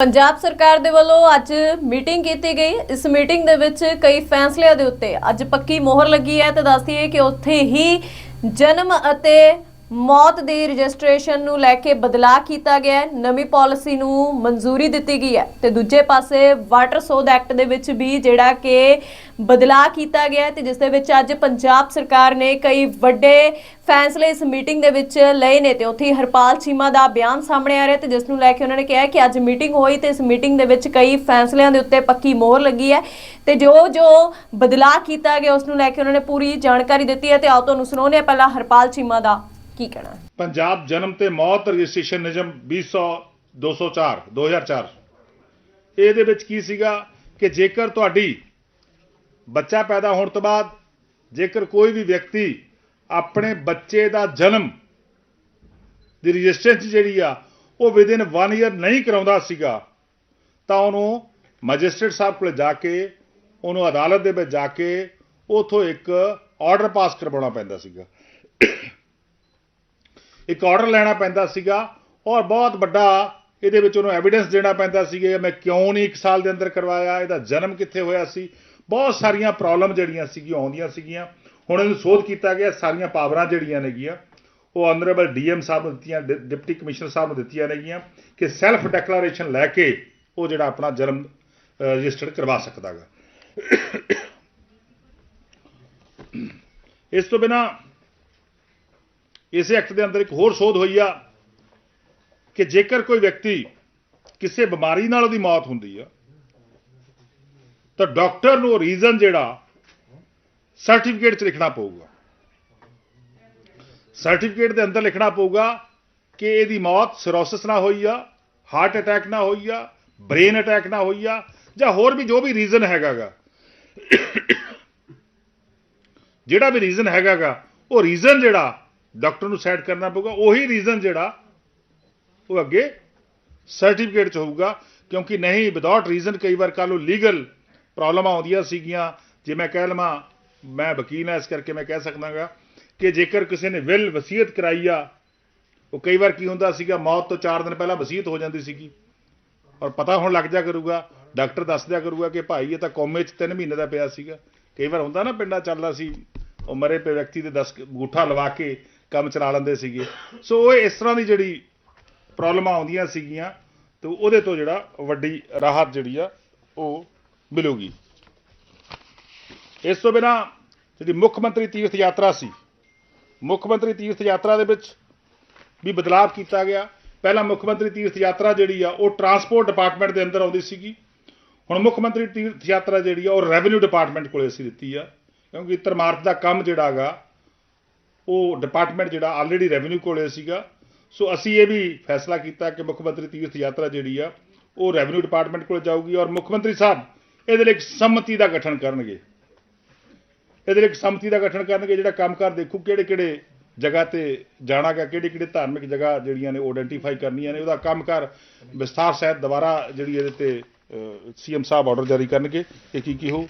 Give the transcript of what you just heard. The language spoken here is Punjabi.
ਪੰਜਾਬ ਸਰਕਾਰ ਦੇ ਵੱਲੋਂ ਅੱਜ ਮੀਟਿੰਗ ਕੀਤੀ ਗਈ। ਇਸ ਮੀਟਿੰਗ ਦੇ ਵਿੱਚ ਕਈ ਫੈਸਲਿਆਂ ਦੇ ਉੱਤੇ ਅੱਜ ਪੱਕੀ ਮੋਹਰ ਲੱਗੀ ਹੈ। ਤੇ ਦੱਸਦੀਏ ਕਿ ਉੱਥੇ ਹੀ ਜਨਮ ਅਤੇ ਮੌਤ ਦੀ ਰਜਿਸਟ੍ਰੇਸ਼ਨ ਨੂੰ ਲੈ ਕੇ ਬਦਲਾਅ ਕੀਤਾ ਗਿਆ ਹੈ। ਨਵੀਂ ਪਾਲਿਸੀ ਨੂੰ ਮਨਜ਼ੂਰੀ ਦਿੱਤੀ ਗਈ ਹੈ ਤੇ ਦੂਜੇ ਪਾਸੇ ਵਾਟਰ ਸੋਧ ਐਕਟ ਦੇ ਵਿੱਚ ਵੀ ਜਿਹੜਾ ਕਿ ਬਦਲਾਅ ਕੀਤਾ ਗਿਆ ਹੈ ਤੇ ਜਿਸ ਦੇ ਵਿੱਚ ਅੱਜ ਪੰਜਾਬ ਸਰਕਾਰ ਨੇ ਕਈ ਵੱਡੇ ਫੈਸਲੇ ਇਸ ਮੀਟਿੰਗ ਦੇ ਵਿੱਚ ਲਏ ਨੇ ਤੇ ਉੱਥੇ ਹੀ ਹਰਪਾਲ ਚੀਮਾ ਦਾ ਬਿਆਨ ਸਾਹਮਣੇ ਆ ਰਿਹਾ ਤੇ ਜਿਸ ਨੂੰ ਲੈ ਕੇ ਉਹਨਾਂ ਨੇ ਕਿਹਾ ਕਿ ਅੱਜ ਮੀਟਿੰਗ ਹੋਈ ਤੇ ਇਸ ਮੀਟਿੰਗ ਦੇ ਵਿੱਚ ਕਈ ਫੈਸਲਿਆਂ ਦੇ ਉੱਤੇ ਪੱਕੀ ਮੋਹਰ ਲੱਗੀ ਹੈ ਤੇ ਜੋ ਜੋ ਬਦਲਾਅ ਕੀਤਾ ਗਿਆ ਉਸ ਨੂੰ ਲੈ ਕੇ ਉਹਨਾਂ ਨੇ ਪੂਰੀ ਜਾਣਕਾਰੀ ਦਿੱਤੀ ਹੈ ਤੇ ਆਓ ਤੁਹਾਨੂੰ ਸੁਣਾਉਂਦੇ ਹਾਂ। ਪਹਿਲਾਂ ਹਰਪਾਲ ਚੀਮਾ ਦਾ ਕੀ ਕਹਿਣਾ? ਪੰਜਾਬ ਜਨਮ ਤੇ ਮੌਤ ਰਜਿਸਟ੍ਰੇਸ਼ਨ ਨਿਯਮ 200 204 2004 ਇਹਦੇ ਵਿੱਚ ਕੀ ਸੀਗਾ ਕਿ ਜੇਕਰ ਤੁਹਾਡੀ ਬੱਚਾ ਪੈਦਾ ਹੋਣ ਤੋਂ ਬਾਅਦ ਜੇਕਰ ਕੋਈ ਵੀ ਵਿਅਕਤੀ ਆਪਣੇ ਬੱਚੇ ਦਾ ਜਨਮ ਦੀ ਰਜਿਸਟ੍ਰੇਸ਼ਨ ਜਿਹੜੀ ਆ, ਉਹ ਵਿਦਿਨ 1 ਇਅਰ ਨਹੀਂ ਕਰਾਉਂਦਾ ਸੀਗਾ, ਤਾਂ ਉਹਨੂੰ ਮੈਜਿਸਟ੍ਰੇਟ ਸਾਹਿਬ ਕੋਲ ਜਾ ਕੇ, ਉਹਨੂੰ ਅਦਾਲਤ ਦੇ ਵਿੱਚ ਜਾ ਕੇ, ਉਥੋਂ ਇੱਕ ਆਰਡਰ ਪਾਸ ਕਰਵਾਉਣਾ ਪੈਂਦਾ ਸੀਗਾ। ਇੱਕ ਆਰਡਰ ਲੈਣਾ ਪੈਂਦਾ ਸੀਗਾ ਔਰ ਬਹੁਤ ਵੱਡਾ ਇਹਦੇ ਵਿੱਚ ਉਹਨੂੰ ਐਵੀਡੈਂਸ ਦੇਣਾ ਪੈਂਦਾ ਸੀਗਾ ਮੈਂ ਕਿਉਂ ਨਹੀਂ ਇੱਕ ਸਾਲ ਦੇ ਅੰਦਰ ਕਰਵਾਇਆ, ਇਹਦਾ ਜਨਮ ਕਿੱਥੇ ਹੋਇਆ ਸੀ। ਬਹੁਤ ਸਾਰੀਆਂ ਪ੍ਰੋਬਲਮ ਜਿਹੜੀਆਂ ਸੀਗੀਆਂ ਆਉਂਦੀਆਂ ਸੀਗੀਆਂ। ਹੁਣ ਇਹਨੂੰ ਸੋਧ ਕੀਤਾ ਗਿਆ, ਸਾਰੀਆਂ ਪਾਵਰਾਂ ਜਿਹੜੀਆਂ ਨੇਗੀਆਂ, ਉਹ ਆਨਰੇਬਲ ਡੀਐਮ ਸਾਹਿਬ ਨੂੰ ਦਿੱਤੀਆਂ, ਡਿ- ਡਿਪਟੀ ਕਮਿਸ਼ਨਰ ਸਾਹਿਬ ਨੂੰ ਦਿੱਤੀਆਂ ਨੇਗੀਆਂ ਕਿ ਸੈਲਫ ਡੈਕਲੇਰੇਸ਼ਨ ਲੈ ਕੇ ਉਹ ਜਿਹੜਾ ਆਪਣਾ ਜਨਮ ਰਜਿਸਟਰਡ ਕਰਵਾ ਸਕਦਾਗਾ ਇਸ ਤੋਂ ਬਿਨਾ ਇਸੇ ਐਕਟ ਦੇ ਅੰਦਰ ਇੱਕ ਹੋਰ ਸੋਧ ਹੋਈ ਆ ਕਿ ਜੇਕਰ ਕੋਈ ਵਿਅਕਤੀ ਕਿਸੇ ਬਿਮਾਰੀ ਨਾਲ ਉਹਦੀ ਮੌਤ ਹੁੰਦੀ ਆ, ਤਾਂ ਡਾਕਟਰ ਨੂੰ ਰੀਜ਼ਨ ਜਿਹੜਾ ਸਰਟੀਫਿਕੇਟ 'ਚ ਲਿਖਣਾ ਪਊਗਾ। ਸਰਟੀਫਿਕੇਟ ਦੇ ਅੰਦਰ ਲਿਖਣਾ ਪਊਗਾ ਕਿ ਇਹਦੀ ਮੌਤ ਸਿਰੋਸਿਸ ਨਾਲ ਹੋਈ ਆ ਹਾਰਟ ਅਟੈਕ ਨਾਲ ਹੋਈ ਆ ਬ੍ਰੇਨ ਅਟੈਕ ਨਾਲ ਹੋਈ ਆ, ਜਾਂ ਹੋਰ ਵੀ ਜੋ ਵੀ ਰੀਜ਼ਨ ਹੈਗਾਗਾ। ਜਿਹੜਾ ਵੀ ਰੀਜ਼ਨ ਹੈਗਾਗਾ, ਉਹ ਰੀਜ਼ਨ ਜਿਹੜਾ ਡਾਕਟਰ ਨੂੰ ਸੈਟ ਕਰਨਾ ਪਊਗਾ, ਉਹੀ ਰੀਜ਼ਨ ਜਿਹੜਾ ਉਹ ਅੱਗੇ ਸਰਟੀਫਿਕੇਟ 'ਚ ਹੋਊਗਾ, ਕਿਉਂਕਿ ਨਹੀਂ ਵਿਦਆਊਟ ਰੀਜ਼ਨ ਕਈ ਵਾਰ ਕੱਲ੍ਹ ਨੂੰ ਲੀਗਲ ਪ੍ਰੋਬਲਮਾਂ ਆਉਂਦੀਆਂ ਸੀਗੀਆਂ। ਜੇ ਮੈਂ ਕਹਿ ਲਵਾਂ, ਮੈਂ ਵਕੀਲ ਹਾਂ, ਇਸ ਕਰਕੇ ਮੈਂ ਕਹਿ ਸਕਦਾਗਾ ਕਿ ਜੇਕਰ ਕਿਸੇ ਨੇ ਵਿਲ ਵਸੀਅਤ ਕਰਾਈ ਆ, ਉਹ ਕਈ ਵਾਰ ਕੀ ਹੁੰਦਾ ਸੀਗਾ, ਮੌਤ ਤੋਂ 4 ਦਿਨ ਪਹਿਲਾਂ ਵਸੀਅਤ ਹੋ ਜਾਂਦੀ ਸੀਗੀ। ਔਰ ਪਤਾ ਹੁਣ ਲੱਗ ਜਾ ਕਰੂਗਾ, ਡਾਕਟਰ ਦੱਸ ਦਿਆ ਕਰੂਗਾ ਕਿ ਭਾਈ, ਇਹ ਤਾਂ ਕੋਮੇ 'ਚ 3 ਮਹੀਨੇ ਦਾ ਪਿਆ ਸੀਗਾ। ਕਈ ਵਾਰ ਹੁੰਦਾ ਨਾ, ਪਿੰਡਾਂ ਚੱਲਦਾ ਸੀ, ਉਹ ਮਰੇ ਪਏ ਵਿਅਕਤੀ ਦੇ 10 ਅੰਗੂਠਾ ਲਵਾ ਕੇ ਕੰਮ ਚਲਾ ਲੈਂਦੇ ਸੀਗੇ। ਸੋ ਉਹ ਇਸ ਤਰ੍ਹਾਂ ਦੀ ਜਿਹੜੀ ਪ੍ਰੋਬਲਮਾਂ ਆਉਂਦੀਆਂ ਸੀਗੀਆਂ, ਤੇ ਉਹਦੇ ਤੋਂ ਜਿਹੜਾ ਵੱਡੀ ਰਾਹਤ ਜਿਹੜੀ ਆ, ਉਹ ਮਿਲੂਗੀ। ਇਸ ਤੋਂ ਬਿਨਾ ਜਿਹੜੀ ਮੁੱਖ ਮੰਤਰੀ ਤੀਰਥ ਯਾਤਰਾ ਸੀ, ਮੁੱਖ ਮੰਤਰੀ ਤੀਰਥ ਯਾਤਰਾ ਦੇ ਵਿੱਚ ਵੀ ਬਦਲਾਅ ਕੀਤਾ ਗਿਆ। ਪਹਿਲਾਂ ਮੁੱਖ ਮੰਤਰੀ ਤੀਰਥ ਯਾਤਰਾ ਜਿਹੜੀ ਆ, ਉਹ ਟਰਾਂਸਪੋਰਟ ਡਿਪਾਰਟਮੈਂਟ ਦੇ ਅੰਦਰ ਆਉਂਦੀ ਸੀਗੀ। ਹੁਣ ਮੁੱਖ ਮੰਤਰੀ ਤੀਰਥ ਯਾਤਰਾ ਜਿਹੜੀ ਆ, ਉਹ ਰੈਵਨਿਊ ਡਿਪਾਰਟਮੈਂਟ ਕੋਲੇ ਅਸੀਂ ਦਿੱਤੀ ਆ, ਕਿਉਂਕਿ ਧਰਮਾਰਥ ਦਾ ਕੰਮ ਜਿਹੜਾ ਗਾ ਉਹ ਡਿਪਾਰਟਮੈਂਟ ਜਿਹੜਾ ਆਲਰੇਡੀ ਰੈਵਨਿਊ ਕੋਲੇ ਸੀਗਾ। ਸੋ ਅਸੀਂ ਇਹ ਵੀ ਫੈਸਲਾ ਕੀਤਾ ਕਿ ਮੁੱਖ ਮੰਤਰੀ ਤੀਰਥ ਯਾਤਰਾ ਜਿਹੜੀ ਆ, ਉਹ ਰੈਵਨਿਊ ਡਿਪਾਰਟਮੈਂਟ ਕੋਲ ਜਾਊਗੀ ਔਰ ਮੁੱਖ ਮੰਤਰੀ ਸਾਹਿਬ ਇਹਦੇ ਲਈ ਇੱਕ ਸੰਮਤੀ ਦਾ ਗਠਨ ਕਰਨਗੇ। ਇਹਦੇ ਲਈ ਇੱਕ ਸੰਮਤੀ ਦਾ ਗਠਨ ਕਰਨਗੇ ਜਿਹੜਾ ਕੰਮਕਾਰ ਦੇਖੂ ਕਿਹੜੇ ਕਿਹੜੇ ਜਗ੍ਹਾ ਤੇ ਜਾਣਾਗਾ ਕਿਹੜੇ ਕਿਹੜੇ ਧਾਰਮਿਕ ਜਗ੍ਹਾ ਜਿਹੜੀਆਂ ਨੇ ਉਹ ਆਇਡੈਂਟੀਫਾਈ ਕਰਨੀਆਂ ਨੇ। ਉਹਦਾ ਕੰਮਕਾਰ ਵਿਸਥਾਰ ਸਹਿਤ ਦੁਬਾਰਾ ਜਿਹੜੀ ਇਹਦੇ ਤੇ ਸੀਐਮ ਸਾਹਿਬ ਆਰਡਰ ਜਾਰੀ ਕਰਨਗੇ। ਕਿ ਕੀ ਕੀ ਹੋ